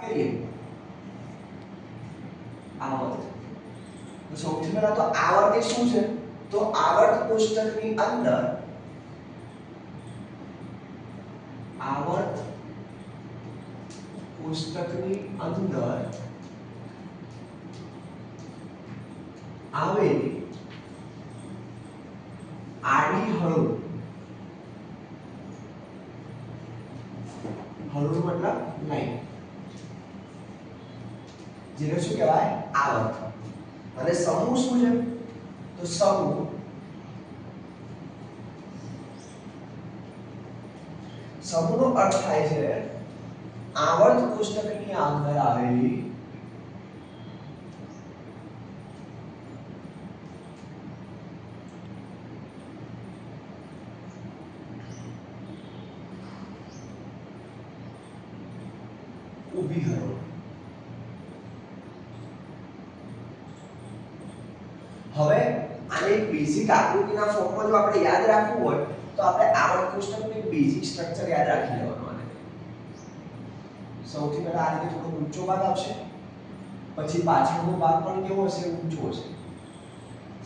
के लिए આવર્ત તો સૌથી પહેલા તો આવર્ત એ શું છે તો આવર્ત કોષ્ટકની અંદર આવર્ત કોષ્ટકની અંદર આવેલી આડી હળો હળો મતલબ લાઈન જેને શું કહેવાય આવર્ત અને સમૂહ શું છે તો સમૂહ સમૂહનો અર્થ થાય છે આવર્ત કોષ્ટકની અંદર આવેલી ઊભી હરોળ બેઝિક આકૃતિના ફોર્મમાં જો આપણે યાદ રાખવું હોય તો આપણે આવર્ત કોષ્ટકની બેઝિક સ્ટ્રક્ચર યાદ રાખી લેવાનું આને સૌથી પહેલા આ રીતે થોડો ઊંચો ભાગ આવશે પછી પાછળનો ભાગ પણ કેવો હશે ઊંચો હશે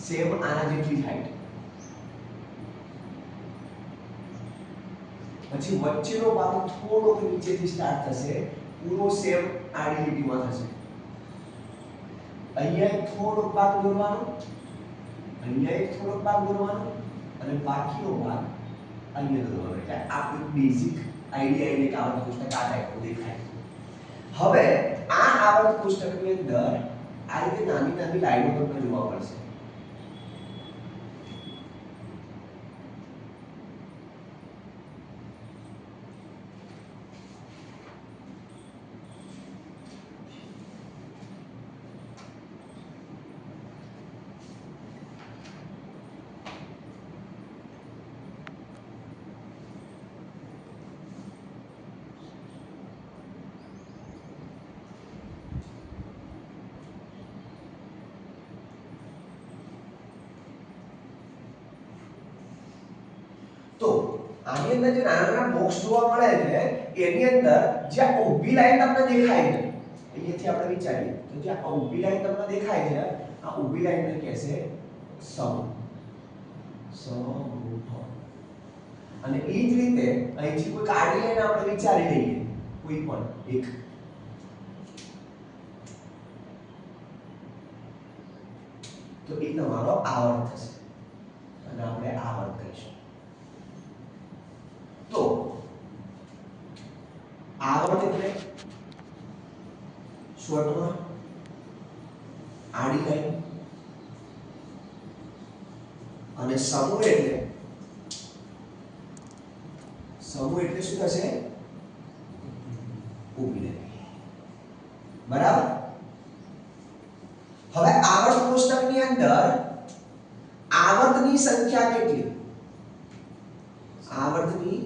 સેમ આના જેટલી જ હાઈટ પછી વચ્ચેનો ભાગ થોડો નીચેથી સ્ટાર્ટ થશે પૂરો સેમ આડી લીટીમાં થશે અહીંયા થોડો ભાગ દોરવાનો અહીંયા એક થોડો ભાગ દોરવાનો અને બાકીનો ભાગ અહીંયા દોરવાનો એટલે આ એક બેઝિક આઈડિયા એટલે આવર્ત પુસ્તક આ ટાઈપનું દેખાય હવે આ આવર્ત પુસ્તકની અંદર આ રીતે નાની નાની લાઈનો તમને જોવા મળશે તેની અંદર જ્યાં ઊભી લાઈન તમને દેખાય છે અહીંયાથી આપણે વિચારીએ તો જે આ ઊભી લાઈન તમને દેખાય છે આ ઊભી લાઈનને કહેશે સમ સમૂહ અને એ જ રીતે અહીંથી કોઈ કાઢી લઈને આપણે વિચારી લઈએ કોઈ પણ એક તો એ તમારો આવર્ત થશે અને આપણે આવર્ત કહીશું તો આવર્ત એટલે આડી લાઈન અને સમૂહ એટલે સમૂહ એટલે શું થશે ઊભી લાઈન બરાબર હવે આવર્ત કોષ્ટકની અંદર આવર્તની સંખ્યા કેટલી આવર્તની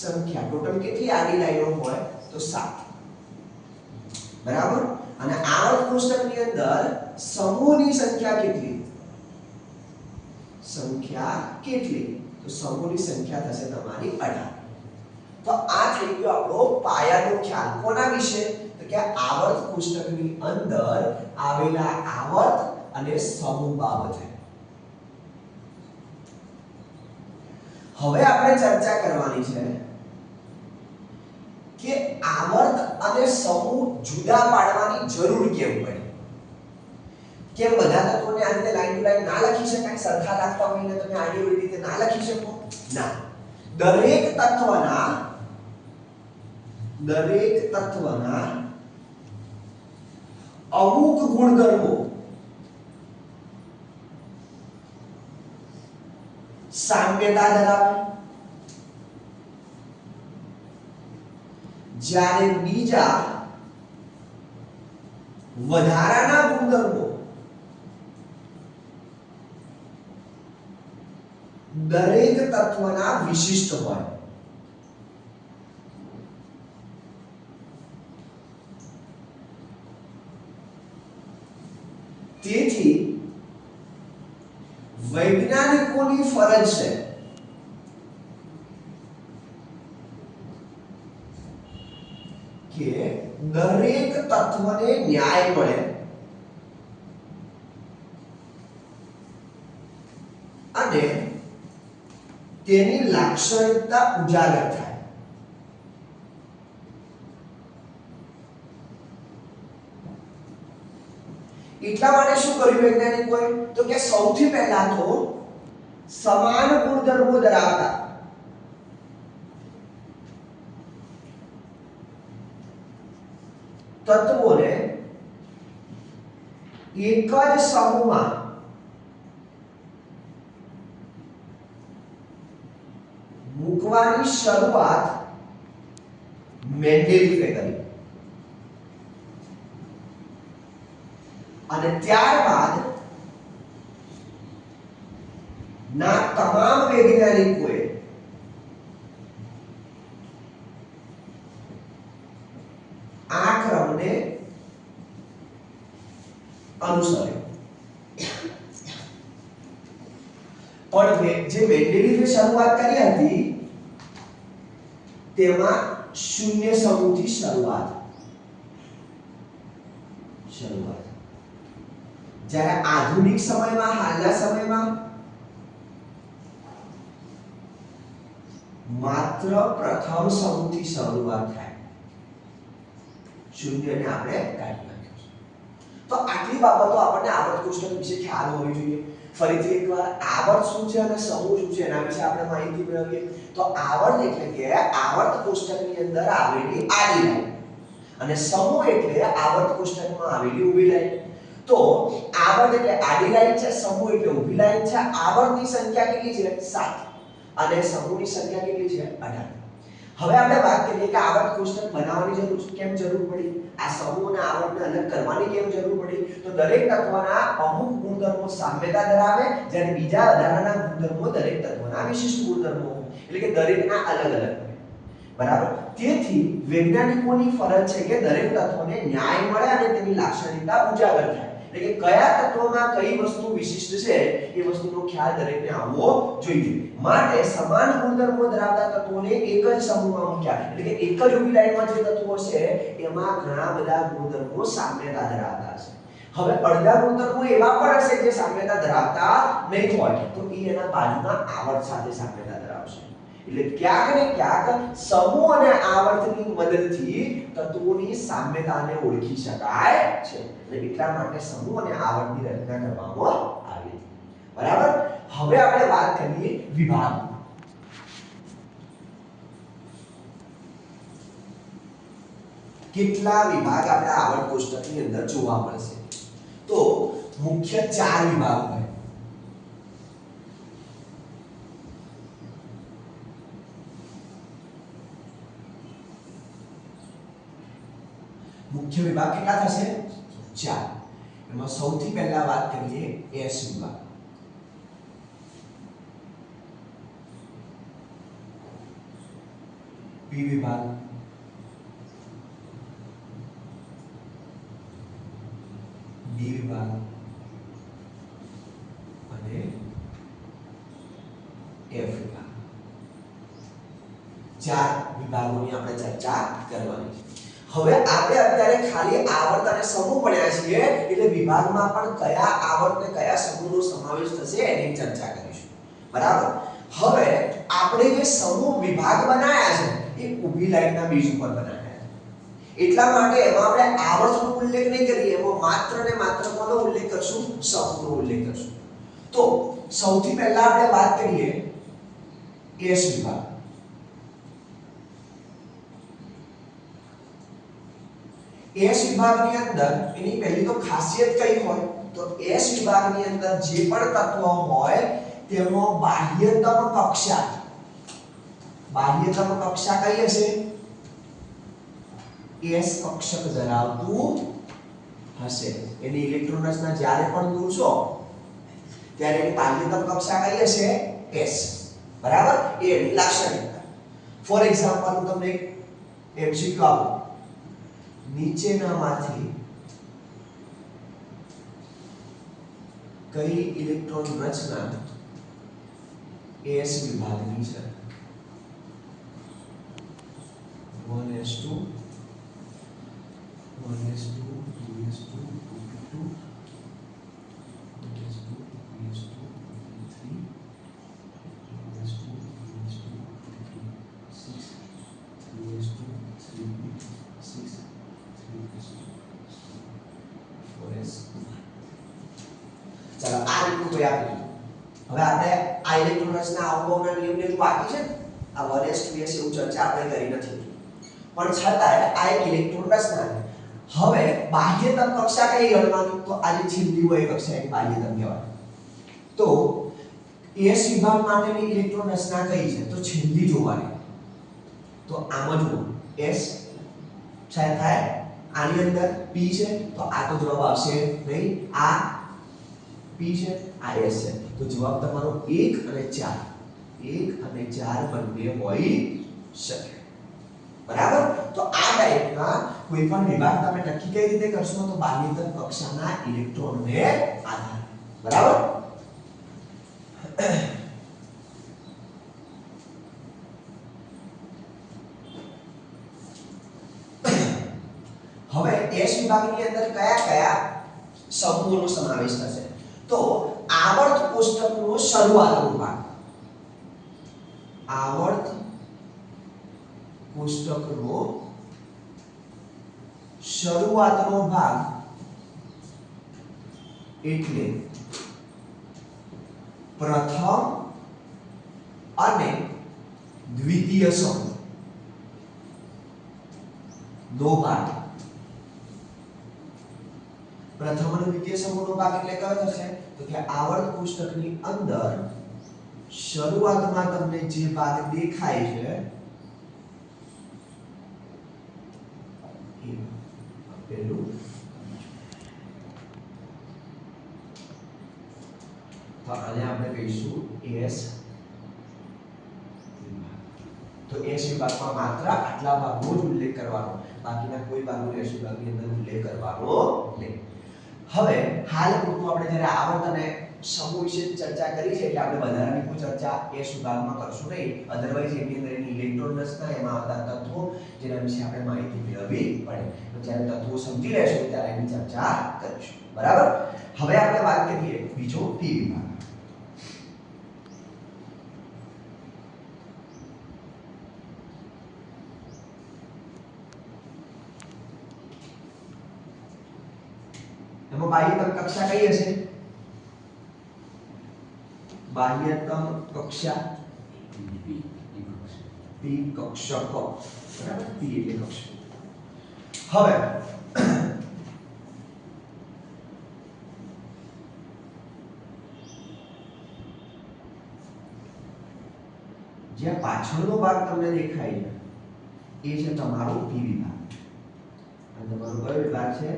સંખ્યા ટોટલ કેટલી આડી લાઈનો હોય તો 7 બરાબર અને આવર્ત કોષ્ટકની અંદર સમૂહની સંખ્યા કેટલી સંખ્યા કેટલી તો સમૂહની સંખ્યા થશે તમારી 18 તો આ થઈ ગયો આપણો પાયાનો ખ્યાલ કોના વિશે તો કે આવર્ત કોષ્ટકની અંદર આવેલા આવર્ત અને સમૂહ બાબતે હવે આપણે ચર્ચા કરવાની છે કે આવર્ત અને સમૂહ જુદા પાડવાની જરૂર કેમ પડી કેમ બધા તત્વોને આ રીતે લાઈન ટુ લાઈન ના લખી શકાય સરખા લાગતા હોય ને તમે આઈડિયોલી રીતે ના લખી શકો ના દરેક તત્વના દરેક તત્વના અમુક ગુણધર્મો સામ્યતા ધરાવે जयरे बीजा वधारा गुणधर्मो दरेक तत्व विशिष्ट हो वैज्ञानिकों की फरज है के दरेक तत्व ने न्याय मे लाक्षणिकता उजागर था वैज्ञानिक तो सौला तो सामान गुणधर्मो धरावता तत्वों ने एक समूह में मुकवारी शुरुआत मेंडेलीफे करी अने त्यार बाद ना तमाम वैज्ञानिकों शुरुआत करी हती तेमा शून्य समूह शुरुआत शुरुआत जय आधुनिक समय में हालना समय में मात्र प्रथम समूह शुरुआत है शून्य ने आपने काटना તો આટલી બાબતો આપણને આવર્ત કોષ્ટક વિશે ખ્યાલ હોવી જોઈએ ફરીથી એકવાર આવર્ત શું છે અને સમૂહ શું છે એના વિશે આપણે માહિતી મેળવીએ તો આવર્ત એટલે કે આવર્ત કોષ્ટકની અંદર આવેલી આડી લાઈન અને સમૂહ એટલે આવર્ત કોષ્ટકમાં આવેલી ઊભી લાઈન તો આવર્ત એટલે આડી લાઈન છે સમૂહ એટલે ઊભી લાઈન છે આવર્તની સંખ્યા કેટલી છે 7 અને સમૂહની સંખ્યા કેટલી છે 18 હવે આપણે વાત કરીએ કે આવર્ત કોષ્ટક બનાવવાની જરૂર કેમ જરૂર પડી આ સમૂહ આવર્તને અલગ કરવાની કેમ જરૂર પડી તો દરેક તત્વના અમુક ગુણધર્મો સામ્યતા ધરાવે જ્યારે બીજા વધારાના ગુણધર્મો દરેક તત્વના વિશિષ્ટ ગુણધર્મો એટલે કે દરેકના અલગ અલગ બરાબર તેથી વૈજ્ઞાનિકોની ફરજ છે કે દરેક તત્વને ન્યાય મળે અને તેની લાક્ષણિકતા ઉજાગર થાય કે કયા તત્વોમાં કઈ વસ્તુ વિશિષ્ટ છે એ વસ્તુનો ખ્યાલ દરેકને આવો જોઈએ માટે સમાન ગુણધર્મો ધરાવતા તત્વોને એક જ સમૂહમાં મૂક્યા એટલે કે એક જ ઓર્બિટાઇનમાં છે તત્વો છે એમાં ઘણા બધા ગુણધર્મો સામાન્ય ધરાતા છે હવે અળગા ગુણધર્મો એવા પર છે જે સામાન્યતા ધરાતા નથી હોય તો એના બાજુમાં આવર્ત સાથે સાંકળ એટલે ક્યાંક ને ક્યાંક સમૂહ અને આવર્તની મદદથી તત્વોની સામ્યતાને ઓળખી શકાય છે એટલે એટલા માટે સમૂહ અને આવર્તની રચના કરવામાં આવી હતી બરાબર હવે આપણે વાત કરીએ વિભાગની કેટલા વિભાગ આપણા આવર્ત કોષ્ટકની અંદર જોવા મળશે તો મુખ્ય ચાર વિભાગ હોય чему बाकी कितना था से चार इसमें સૌથી પેલા વાત કરીએ एस માં પી વિભાગ બી વિભાગ અને એફ 1 ચાર વિભાગોની આપણે ચર્ચા કરવાની હવે આપણે અત્યારે ખાલી આવર્ત અને સમૂહ ભણ્યા છીએ એટલે વિભાગમાં પણ કયા આવર્ત અને કયા સમૂહનો સમાવેશ થશે એની ચર્ચા કરીશું બરાબર હવે આપણે જે સમૂહ વિભાગ બનાવ્યા છે એ ઊભી લાઈનના બીજ ઉપર બનાવ્યા છે એટલા માટે એમાં આપણે આવર્તનો ઉલ્લેખ નહીં કરીએ એમાં માત્ર ને માત્ર કોનો ઉલ્લેખ કરશું સમૂહનો ઉલ્લેખ કરશું તો સૌથી પહેલા આપણે વાત કરીએ એસ વિભાગ એસ વિભાગની અંદર એની પહેલી તો ખાસિયત કઈ હોય તો એસ વિભાગની અંદર જે પણ તત્વો હોય તેમનો બાહ્યતમ કક્ષા બાહ્યતમ કક્ષા કઈ હશે એસ કક્ષક ધરાવતું હશે એની ઇલેક્ટ્રોન રચના જ્યારે પણ દૂરશો ત્યારે એની બાહ્યતમ કક્ષા કઈ હશે એસ બરાબર એ એની લાક્ષણિકતા ફોર એક્ઝામ્પલ હું તમને એક એમસીક્યુ આપું नीचे कई इलेक्ट्रॉन रचना एस विभाग की है one S two one S two two S two two two વસ્તુ યાદ રાખી હવે આપણે આ ઇલેક્ટ્રોન રચના અવગવના નિયમને જો બાકી છે આ 1s2s એવું ચર્ચા આપણે કરી નથી પણ છતાંય આ એક ઇલેક્ટ્રોન રચના હવે બાહ્યતમ કક્ષા કઈ ગણવાની તો આજે છેલ્લી હોય કક્ષા એક બાહ્યતમ કહેવાય તો એસ વિભાગ માટેની ઇલેક્ટ્રોન રચના કઈ છે તો છેલ્લી જોવાની તો આમાં જુઓ એસ થાય આની અંદર p છે તો આ તો જવાબ આવશે નહીં આ पी છે આ एस છે तो जवाब તમારો 1 અને 4 1 અને 4 બંને હોઈ શકે બરાબર તો આ ટાઈપના કોઈ પણ વિભાગ તમે નક્કી કઈ રીતે કરશો તો બાહ્યતર કક્ષાના ઇલેક્ટ્રોનને આધાર બરાબર હવે એસ વિભાગની અંદર કયા કયા સમૂહોનો સમાવેશ થશે तो आवर्त कोष्टक नो शुरुआत रूपा आवर्त कोष्टक नो शुरुआत नो भाग એટલે પ્રથમ અને દ્વિતીય સંઘ નો ભાગ પ્રથમ અને દ્વિતીય સમૂહનો ભાગ એટલે કયો થશે તો કે આવર્ત કોષ્ટકની અંદર શરૂઆતમાં તમને જે ભાગ દેખાય છે પેલું તો આને આપણે કહીશું એસ તો એસ વિભાગમાં માત્ર આટલા ભાગનો જ ઉલ્લેખ કરવાનો બાકીના કોઈ ભાગનો એસ વિભાગની અંદર ઉલ્લેખ કરવાનો નહીં હવે હાલ પૂરતું આપણે જ્યારે આવર્તન અને સમૂહ વિશે ચર્ચા કરી છે એટલે આપણે વધારાની કોઈ ચર્ચા એ વિભાગમાં કરશું નહીં અધરવાઇઝ એની અંદર એની ઇલેક્ટ્રોન રચના એમાં આવતા તત્વો જેના વિશે આપણે માહિતી મેળવવી પડે તો જ્યારે તત્વો સમજી લેશું ત્યારે એની ચર્ચા કરીશું બરાબર હવે આપણે વાત કરીએ બીજો પી વિભાગ बाह्यतम कक्षा कई है से बाह्यतम कक्षा पी भी की कक्षा को बराबर पी એટલે कक्षा હવે જે પાછળનો ભાગ તમે દેખાય છે એ છે તમારો પી બી ના અને તમારો આ ભાગ છે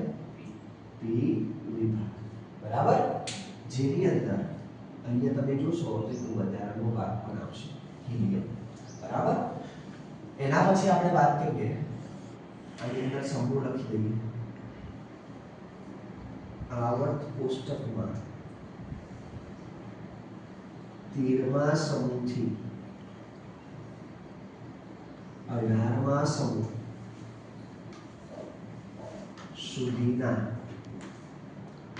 પી વિભાગ બરાબર જેની અંદર અહીંયા તમે જોશો તો એક વધારાનો ભાગ પણ આવશે હિલિયમ બરાબર એના પછી આપણે વાત કરીએ આની અંદર સમૂહ લખી દઈએ આવર્ત કોષ્ટકમાં તેરમા સમૂહથી અઢારમા સમૂહ સુધીના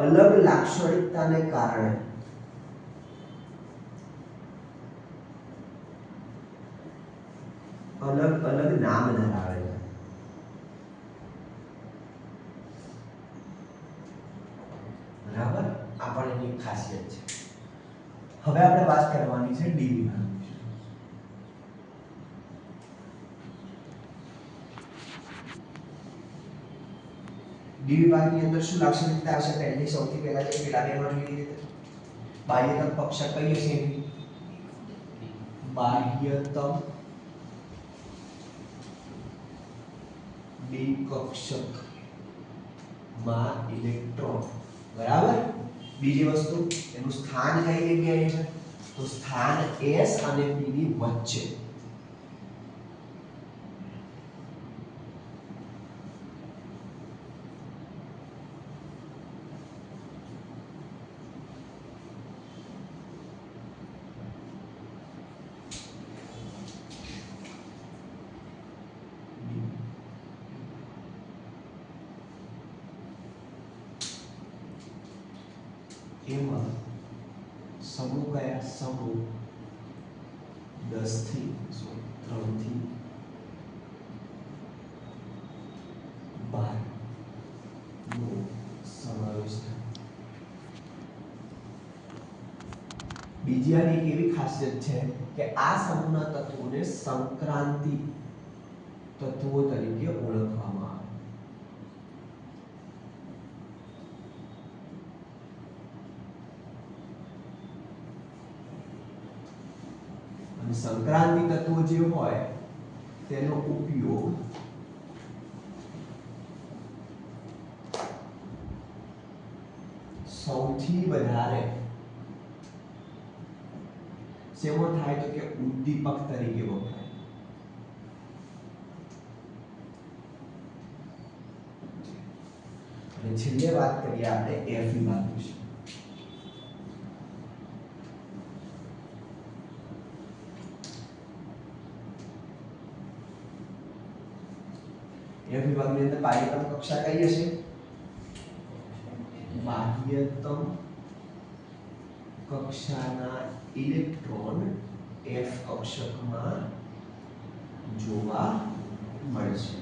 અલગ લાક્ષણિકતાને કારણે અલગ અલગ નામ ધરાવે છે બરાબર આ પણ એની ખાસિયત છે હવે આપણે વાત કરવાની છે ડીવીમાં ડી વિભાગની અંદર શું લાક્ષણિકતા હશે પહેલી સૌથી પહેલા જે પેલા બેમાં જોઈ લીધી બાહ્યતમ કક્ષક કઈ હશે બાહ્યતમ બી કક્ષક માં ઇલેક્ટ્રોન બરાબર બીજી વસ્તુ એનું સ્થાન કઈ જગ્યાએ છે તો સ્થાન s અને p ની વચ્ચે બીજી એવી ખાસિયત છે કે આ સમૂહના તત્વોને સંક્રાંતિ તત્વો તરીકે ઓળખવામાં આવે અને સંક્રાંતિ તત્વો જે હોય તેનો ઉપયોગ સૌથી વધારે સેવો થાય તો કે ઉદ્દીપક તરીકે વપરાય અને છેલ્લે વાત કરીએ આપણે એફ ની વાત વિશે એફ વિભાગની અંદર બાહ્યતમ કક્ષા કઈ હશે બાહ્યતમ કક્ષાના ઇલેક્ટ્રોન એફ અક્ષકમાં જોવા મળશે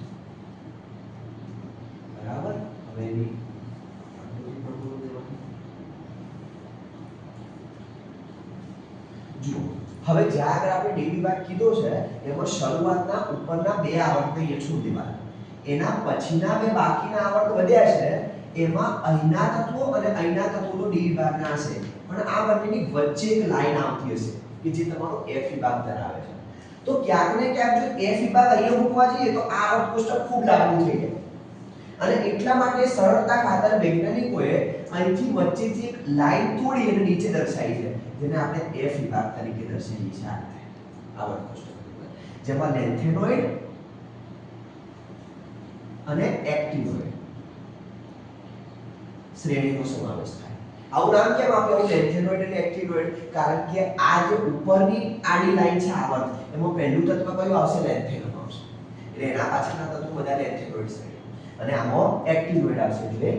બરાબર હવે એની જુઓ હવે જ્યાં આગળ આપણે ડેબી ભાગ કીધો છે એમાં શરૂઆતના ઉપરના બે આવર્તની એકસો દિવાલ એના પછીના બે બાકીના આવર્ત વધ્યા છે એમાં અહીંના તત્વો અને અહીંના તત્વોનો ડી વિભાગ ના છે પણ આ બંનેની વચ્ચે એક લાઈન આવતી હશે કે જે તમારો એફ વિભાગ ધરાવે છે તો ક્યાંક ને ક્યાંક જો એફ વિભાગ અહીંયા મૂકવા જઈએ તો આ અર્થકોષ્ટક ખૂબ લાંબુ થઈ જાય અને એટલા માટે સરળતા ખાતર વૈજ્ઞાનિકોએ અહીંથી વચ્ચેથી એક લાઈન તોડી અને નીચે દર્શાવી છે જેને આપણે એફ વિભાગ તરીકે દર્શાવીએ છીએ આ અર્થકોષ્ટક જેમાં લેન્થેનોઇડ અને એક્ટિનોઇડ શ્રેણીનો સમાવેશ થાય આવું નામ કેમ આપ્યું છે કારણ કે આ જે ઉપરની આડી લાઈન છે આવર્ત એમાં પહેલું તત્વ કયું આવશે લેન્થેનોઇડ આવશે એના પાછળના તત્વો બધા લેન્થેનોઇડ છે અને આમાં એક્ટિનોઇડ આવશે એટલે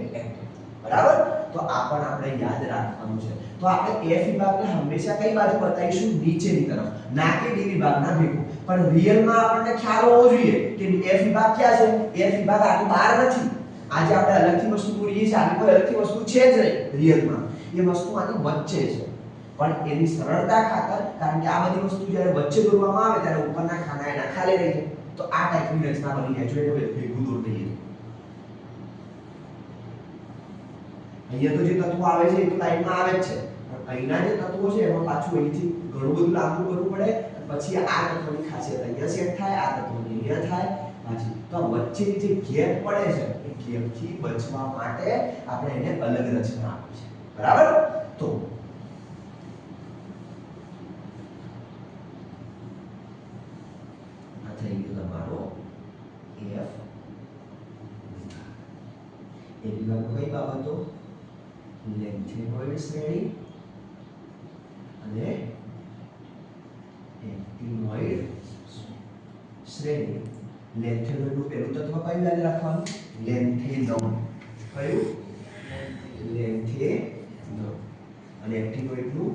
બરાબર તો આ પણ આપણે યાદ રાખવાનું છે તો આપણે એ વિભાગને હંમેશા કઈ બાજુ બતાવીશું નીચેની તરફ ના કે ડી વિભાગના ભેગું પણ રિયલમાં આપણને ખ્યાલ હોવો જોઈએ કે એફ વિભાગ ક્યાં છે એફ વિભાગ આની બહાર નથી આજે આપણે અલગથી વસ્તુ પૂરીએ છીએ આની કોઈ અલગથી વસ્તુ છે જ નહીં રિયલમાં એ વસ્તુ આની વચ્ચે છે પણ એની સરળતા ખાતર કારણ કે આ બધી વસ્તુ જ્યારે વચ્ચે દોરવામાં આવે ત્યારે ઉપરના ખાના એના ખાલી રહી જાય તો આ ટાઈપની રચના બની જાય જો એટલે ભેગું દોર દઈએ અહીંયા તો જે તત્વો આવે છે એ તો લાઈનમાં આવે જ છે અહીંના જે તત્વો છે એમાં પાછું અહીંથી ઘણું બધું લાંબુ કરવું પડે પછી આ તત્વની ખાસિયત અહીંયા સેટ થાય આ તત્વની અહીંયા થાય હાજી તો વચ્ચે જે ગેપ પડે છે એ થી બચવા માટે આપણે એને અલગ રચના આપી છે બરાબર તો આ થઈ ગયો તમારો એફ એ વિભાગમાં કઈ બાબતો લેન્થેનોઇડ શ્રેણી અને એન્ટિનોઇડ શ્રેણી લેન્થેનોનનું પેલું તત્વ કયું યાદ રાખવાનું લેન્થેનોન કયું લેન્થેનોન અને એક્ટિનોઇડનું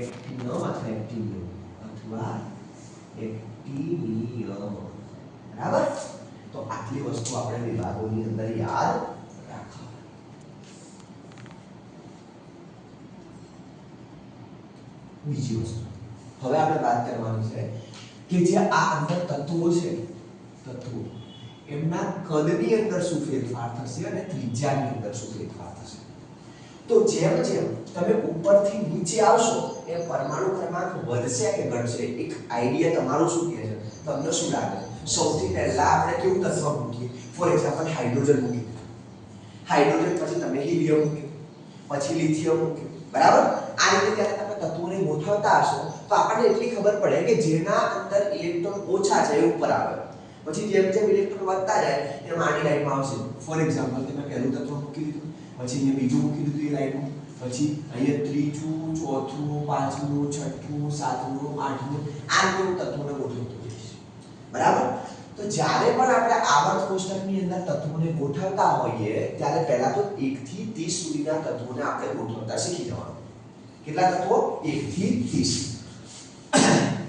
એક્ટિનો અથવા એક્ટિનો અથવા એક્ટિનિયમ બરાબર તો આટલી વસ્તુ આપણે વિભાગોની અંદર યાદ રાખવા બીજી વસ્તુ હવે આપણે વાત કરવાની છે કે જે આ અંદર તત્વો છે તત્વો એમના કદની અંદર શું ફેરફાર થશે અને ત્રિજ્યાની અંદર શું ફેરફાર થશે તો જેમ જેમ તમે ઉપરથી નીચે આવશો એ પરમાણુ ક્રમાંક વધશે કે ઘટશે એક આઈડિયા તમારો શું કહે છે તમને શું લાગે સૌથી પહેલા આપણે કેવું તત્વ મૂકીએ ફોર એક્ઝામ્પલ હાઇડ્રોજન મૂકી હાઇડ્રોજન પછી તમે હિલિયમ મૂક્યું પછી લિથિયમ મૂક્યું બરાબર આ રીતે તત્વોની ગોઠવતા હશો તો આપણને એટલી ખબર પડે કે જેના અંદર ઇલેક્ટ્રોન ઓછા છે એ ઉપર આવે પછી જેમ જેમ ઇલેક્ટ્રોન વધતા જાય એમ આની લાઈનમાં આવશે ફોર એક્ઝામ્પલ કે તમે પહેલું તત્વ મૂકી દીધું પછી અહીંયા બીજું મૂકી દીધું એ લાઈનમાં પછી અહીંયા ત્રીજું ચોથું પાંચમું છઠ્ઠું સાતમું આઠમું આ હું તત્વોને ગોઠવતો જઈશ બરાબર તો જ્યારે પણ આપણે આવર્ત કોષ્ટકની અંદર તત્વોને ગોઠવતા હોઈએ ત્યારે પહેલા તો 1 થી 30 સુધીના તત્વોને આપણે ગોઠવતા શીખી જવાનું કેટલા તત્વો 1 થી 30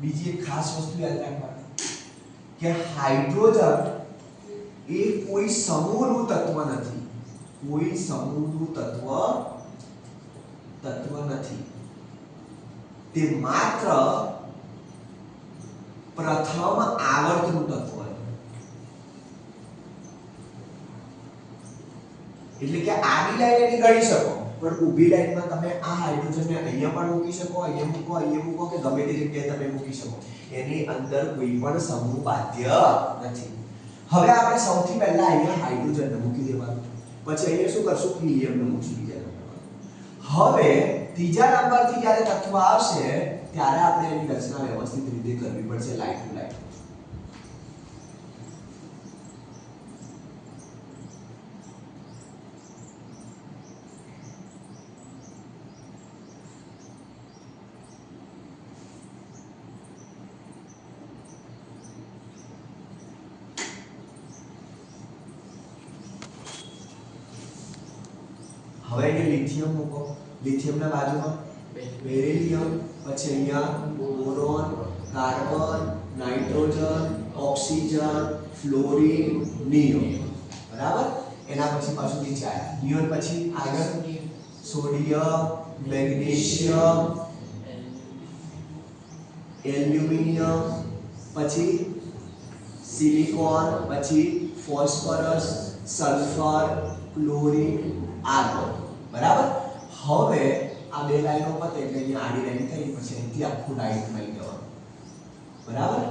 બીજી એક ખાસ વસ્તુ યાદ રાખવાની કે હાઇડ્રોજન એ કોઈ સમૂહનું તત્વ નથી કોઈ સમૂહનું તત્વ તત્વ નથી તે માત્ર પ્રથમ આવર્તનું તત્વ એટલે કે આડી લાઈન એની ગણી શકો પણ ઊભી લાઈનમાં તમે આ હાઇડ્રોજનને અહીંયા પણ મૂકી શકો અહીંયા મૂકો અહીંયા મૂકો કે ગમે તે જગ્યાએ તમે મૂકી શકો એની અંદર કોઈ પણ સમૂહ બાધ્ય નથી હવે આપણે સૌથી પહેલા અહીંયા હાઇડ્રોજનને મૂકી દેવાનું પછી અહીંયા શું કરશું હિલિયમનું મૂકશું બીજા નંબર હવે ત્રીજા નંબરથી જ્યારે તત્વ આવશે ત્યારે આપણે એની રચના વ્યવસ્થિત રીતે કરવી પડશે light to light बछड़िया boron carbon nitrogen oxygen fluorine neon બરાબર એના પછી પાછું નીચે નિયોન પછી આગળ સોડિયમ મેગ્નેશિયમ એલ્યુમિનિયમ પછી સિલિકોન પછી ફોસ્ફરસ સલ્ફર ક્લોરિન આર્ગન બરાબર હવે આ બે લાઈનો પતે એટલે અહીંયા આડી લાઈન થઈ પછી અહીંથી આખું ડાયટ મળી જવાનું બરાબર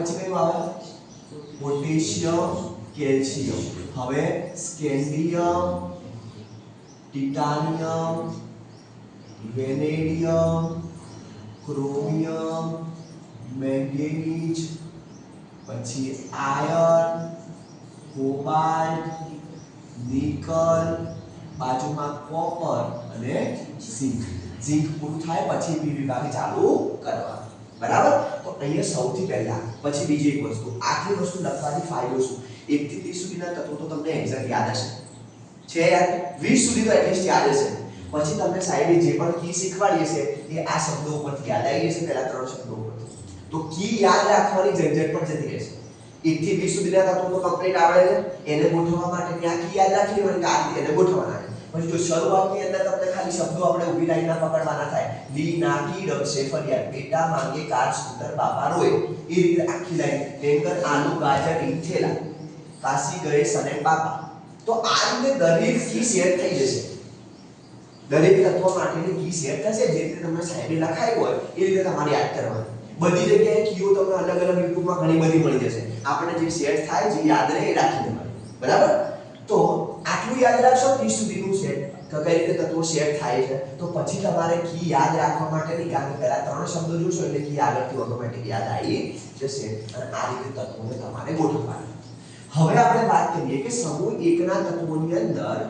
તો અહીંયા આર્ગન પછી કયું આવે પોટેશિયમ કેલ્શિયમ હવે scandium titanium vanadium chromium manganese પછી આયર્ન કોબાલ્ટ નિકલ बाजू में कॉपर और Zn जिंक उठाये પછી બી વિભાગ ચાલુ કરવા બરાબર તો અઈએ સૌથી પહેલા પછી બીજી એક વસ્તુ આખી વસ્તુ લખવાની ફાઈલો સુ 1 થી 30 સુધીના તત્વો તો તમને એક્ઝેટલી યાદ હશે છે 6 આ 20 સુધી તો એ જ યાદ હશે પછી તમને સાઈડલી જે પણ કી શીખવાડી હશે એ આ શબ્દો પર યાદ આઈએ છે પેલા ત્રણ શબ્દો તો કી યાદ રાખવાની જજ જટ પર જે થી રહેશે 1 થી 20 સુધીના તત્વો તો કમ્પ્લીટ આવડે છે એને ગોઠવવા માટે ક્યાં કી યાદ રાખી લેવાનું આ રીતે ગોઠવવાનું પણ જો શરૂઆતની અંદર તમને ખાલી શબ્દો આપણે ઊભી લાઈનના પકડવાના થાય લી નાકી ડબસે ફરિયાદ બેટા માંગે કાર સ્કૂટર બાપા રોય એ રીતે આખી લાઈન બેંગન આલુ ગાજર ઈંઠેલા કાશી ગણેશ અને બાપા તો આ રીતે દરેક કી શેર થઈ જશે દરેક તત્વ માટેની કી શેર થશે જે રીતે તમને સાહેબે લખાયું હોય એ રીતે તમારે યાદ કરવાની બધી જગ્યાએ કીઓ તમને અલગ અલગ યુટ્યુબમાં ઘણી બધી મળી જશે આપણે જે શેર થાય જે યાદ રહે એ રાખી દેવાની બરાબર તો આટલું યાદ રાખશો ત્રીસ સુધીનું तो काईते तत्व सेट થાય છે તો પછી તમારે કી યાદ રાખવા માટે કે કાં તો પેલા ત્રણ શબ્દો જોજો એટલે કે યાદ ઓટોમેટિક યાદ આવી છે છે આ રીતે તત્વોને તમારે ગોઠવવાનું હવે આપણે વાત કરીએ કે સબુ એકના તત્વો નિયંદર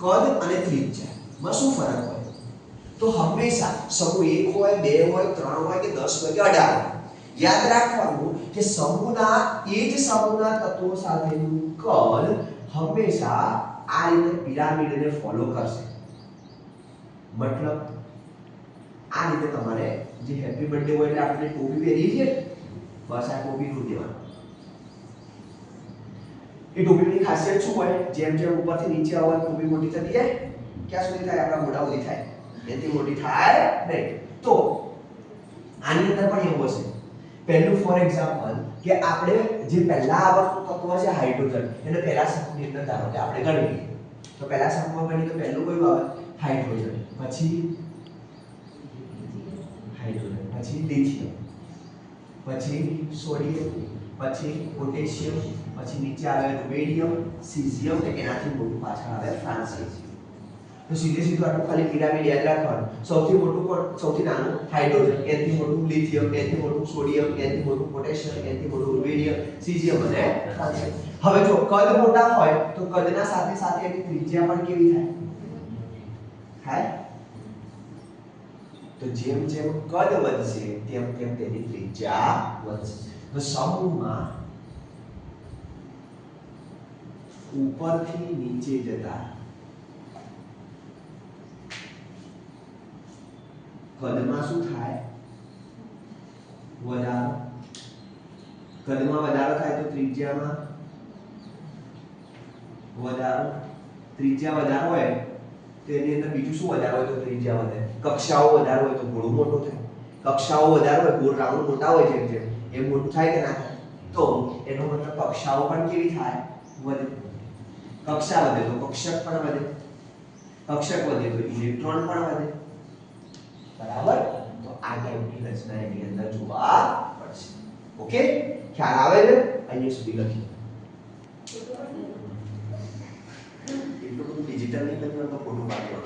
કોદ અને ક્લીચમાં શું ફરક હોય તો હંમેશા સબુ એક હોય બે હોય ત્રણ હોય કે 10 હોય કે 18 યાદ રાખવાનું કે સમૂહના એ જ સમૂહના તત્વો સાથેનું કદ હંમેશા આ રીતે પિરામિડને ફોલો કરશે મતલબ આ રીતે તમારે જે હેપી બર્થડે હોય એટલે આપણે ટોપી પહેરીએ છીએ બસ આ ટોપી નું દેવાનું એ ટોપીની ખાસિયત શું હોય જેમ જેમ ઉપરથી નીચે આવે ટોપી મોટી થતી જાય ક્યાં સુધી થાય આપણા મોઢા સુધી થાય એથી મોટી થાય નહીં તો આની અંદર પણ એવું હશે પહેલું ફોર એક્ઝામ્પલ કે આપણે જે પહેલા આવક તત્વ છે હાઇડ્રોજન એને પહેલા સમૂહની અંદર ધારો કે આપણે ગણીએ તો પહેલા સમૂહમાં ગણીએ તો પહેલું કયું આવે હાઇડ્રોજન પછી હાઇડ્રોજન પછી લિથિયમ પછી સોડિયમ પછી પોટેશિયમ પછી નીચે આવે રૂબેડિયમ સીઝિયમ એનાથી બહુ પાછળ આવે ફ્રાન્સિસ તો સીધે સીધું આટલું ખાલી પિરામિડ યાદ રાખવાનું સૌથી મોટું પણ સૌથી નાનું હાઇડ્રોજન એથી મોટું લિથિયમ એથી મોટું સોડિયમ એથી મોટું પોટેશિયમ એથી મોટું રૂબિડિયમ સીઝિયમ અને હવે જો કદ મોટા હોય તો કદના સાથે સાથે એની ત્રિજ્યા પણ કેવી થાય થાય તો જેમ જેમ કદ વધશે તેમ તેમ તેની ત્રિજ્યા વધશે તો સમૂહમાં ઉપરથી નીચે જતા કદમાં શું થાય વધારો કદમાં વધારો થાય તો ત્રિજ્યામાં વધારો ત્રિજ્યા વધારો હોય તેની અંદર બીજું શું વધારો હોય તો ત્રિજ્યા વધે કક્ષાઓ વધારો હોય તો ગોળું મોટું થાય કક્ષાઓ વધારો હોય ગોળ રાઉન્ડ મોટા હોય જેમ જેમ એ મોટું થાય કે ના થાય તો એનો મતલબ કક્ષાઓ પણ કેવી થાય વધે કક્ષા વધે તો કક્ષક પણ વધે કક્ષક વધે તો ઇલેક્ટ્રોન પણ વધે બરાબર તો આગળની રચના એની અંદર જોવા પડશે ઓકે ખ્યાલ આવે ને અહીંયા સુધી લખી એટલું બધું ડિજિટલ નહીં લખ્યું તો ફોટો પાડ્યો